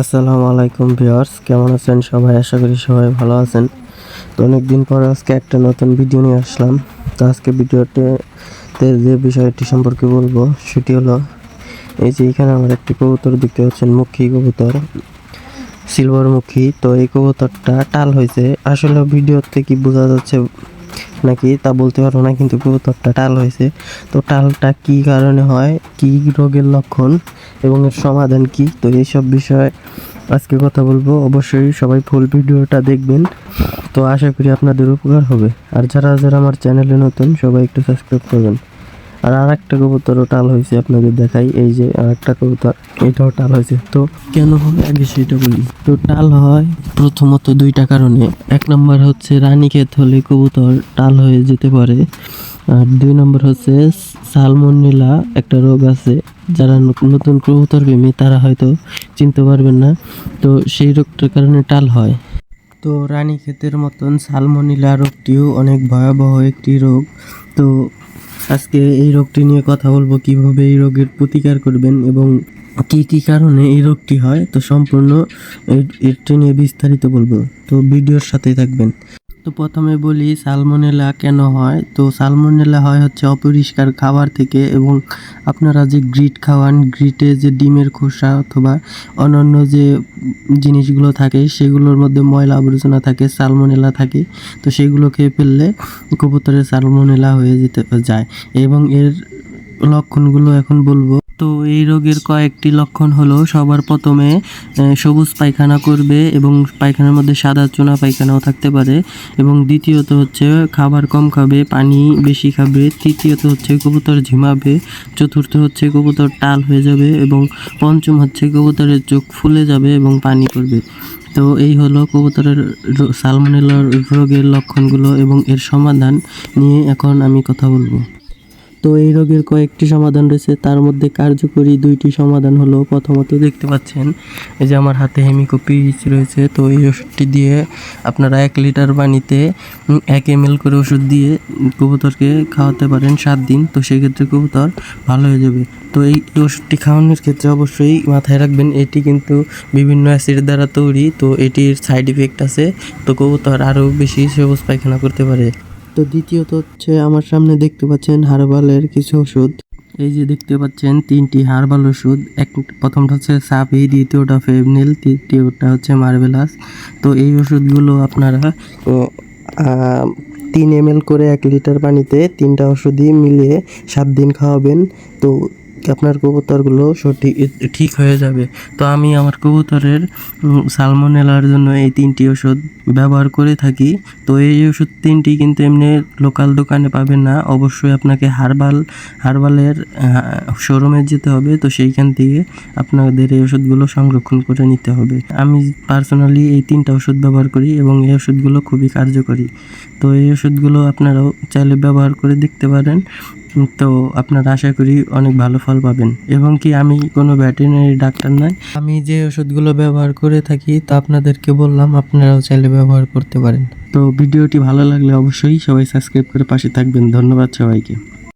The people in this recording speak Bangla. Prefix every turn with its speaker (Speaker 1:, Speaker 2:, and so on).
Speaker 1: আসসালামু আলাইকুম ভিউয়ার্স, কেমন আছেন সবাই? আশা করি সবাই ভালো আছেন। তো অনেক দিন পর আজকে একটা নতুন ভিডিও নিয়ে আসলাম। তো আজকে ভিডিওতে যে বিষয়টি সম্পর্কে বলব, সেটি হলো এই যে এখানে আমার একটি কবুতর দেখতে পাচ্ছেন, মুখী কবুতর সিলভার মুখী। তো এই কবুতরটা টাল হয়েছে। আসলে ভিডিওতে কি বোঝা যাচ্ছে নাকি তা বলতে পারব না, কিন্তু কবুতরটা টাল হয়েছে। তো টালটা কি কারণে হয়, কি রোগের লক্ষণ এবং এর সমাধান কি? তো এইসব বিষয়ে আজকে কথা বলব। অবশ্যই সবাই ফুল ভিডিওটা দেখবেন। তো আশা করি আপনাদের উপকার হবে। আর যারা যারা আমার চ্যানেলে নতুন, সবাই একটু সাবস্ক্রাইব করবেন। আর আর একটা কবুতরও টাল হয়েছে আপনাদের দেখাই, এই যে আর একটা কবুতর, এটাও টাল হয়েছে। তো কেন হবে আগে সেটা বলি। তো টাল হয় প্রথমত দুইটা কারণে। এক নম্বর হচ্ছে রানী রানীক্ষেত হলে কবুতর টাল হয়ে যেতে পারে। আর দুই নম্বর হচ্ছে সালমোনেলা একটা রোগ আছে, যারা নতুন কবুতর প্রেমী, তারা হয়তো চিনতে পারবেন না। তো সেই রোগটার কারণে টাল হয়। তো রানী ক্ষেতের মতন সালমোনিলা রোগটিও অনেক ভয়াবহ একটি রোগ। তো আজকে এই রোগটি নিয়ে কথা বলব কীভাবে এই রোগের প্রতিকার করবেন এবং কি কি কারণে এই রোগটি হয়। তো সম্পূর্ণ এটি নিয়ে বিস্তারিত বলব। তো ভিডিওর সাথেই থাকবেন। তো প্রথমে বলি, সালমোনেলা কেন হয়? তো সালমোনেলা হয় হচ্ছে অপরিষ্কার খাবার থেকে এবং আপনারা যে গ্রিট খাওয়ান, গ্রিটে যে ডিমের খোসা অথবা অন্যান্য যে জিনিসগুলো থাকে, সেগুলোর মধ্যে ময়লা আবর্জনা থাকে, সালমোনেলা থাকে। তো সেগুলো খেয়ে ফেললে কবুতরের সালমোনেলা হয়ে যেতে যায়। এবং এর লক্ষণগুলো এখন বলব। তো এই রোগের কয়েকটি লক্ষণ হলো, সবার প্রথমে সবুজ পায়খানা করবে এবং পায়খানার মধ্যে সাদা চুনা পায়খানাও থাকতে পারে। এবং দ্বিতীয়ত হচ্ছে, খাবার কম খাবে, পানি বেশি খাবে। তৃতীয়ত হচ্ছে, কবুতর ঝিমাবে। চতুর্থ হচ্ছে, কবুতর টাল হয়ে যাবে এবং পঞ্চম হচ্ছে, কবুতরের চোখ ফুলে যাবে এবং পানি পড়বে। তো এই হলো কবুতরের সালমোনেলা রোগের লক্ষণগুলো এবং এর সমাধান নিয়ে এখন আমি কথা বলব। তো এই রোগের কয়েকটি সমাধান রয়েছে। তার মধ্যে কার্যকরী দুইটি সমাধান হলো, প্রথমত দেখতে পাচ্ছেন, এই যে আমার হাতে হেমিকোপিচ রয়েছে, তো এই ওষুধটি দিয়ে আপনারা এক লিটার পানিতে এক এম এল করে ওষুধ দিয়ে কবুতরকে খাওয়াতে পারেন সাত দিন, তো সেক্ষেত্রে কবুতর ভালো হয়ে যাবে। তো এই ওষুধটি খাওয়ানোর ক্ষেত্রে অবশ্যই মাথায় রাখবেন, এটি কিন্তু বিভিন্ন অ্যাসিড দ্বারা তৈরি, তো এটির সাইড ইফেক্ট আছে, তো কবুতর আরও বেশি সবুজ পায়খানা করতে পারে। তো দ্বিতীয়ত হচ্ছে আমার সামনে দেখতে পাচ্ছেন হার্বালের কিছু ওষুধ। এই যে দেখতে পাচ্ছেন তিনটি হার্বাল ওষুধ, এক প্রথমটা হচ্ছে সাপি, দ্বিতীয়টা ফেবনিল তৃতীয়টা হচ্ছে মার্বেলাস। তো এই ওষুধগুলো আপনারা তিন এম করে এক লিটার পানিতে তিনটা ওষুধই মিলিয়ে সাত দিন খাওয়াবেন। তো আপনার কবুতরগুলো সঠিক, ঠিক হয়ে যাবে? তো আমি আমার কবুতরের সালমোনেলার জন্য এই তিনটি ওষুধ ব্যবহার করে থাকি। তো এই ওষুধ তিনটি কিন্তু এমনি লোকাল দোকানে পাবেন না। অবশ্যই আপনাকে হার্বাল, হার্বালের শোরুমে যেতে হবে। তো সেইখান থেকে আপনাদের এই ওষুধগুলো সংরক্ষণ করে নিতে হবে। আমি পার্সোনালি এই তিনটা ওষুধ ব্যবহার করি এবং এই ওষুধগুলো খুবই কার্যকরী। তো এই ওষুধগুলো আপনারাও চাইলে ব্যবহার করে দেখতে পারেন। তো আপনারা আশা করি অনেক ভালো ফল পাবেন। এবং কি আমি কোনো ভ্যাটেরিনারি ডাক্তার নাই। আমি যে ওষুধগুলো ব্যবহার করে থাকি তা আপনাদেরকে বললাম আপনারাও চাইলে ব্যবহার করতে পারেন। তো ভিডিওটি ভালো লাগলে অবশ্যই সবাই সাবস্ক্রাইব করে পাশে থাকবেন। ধন্যবাদ সবাইকে।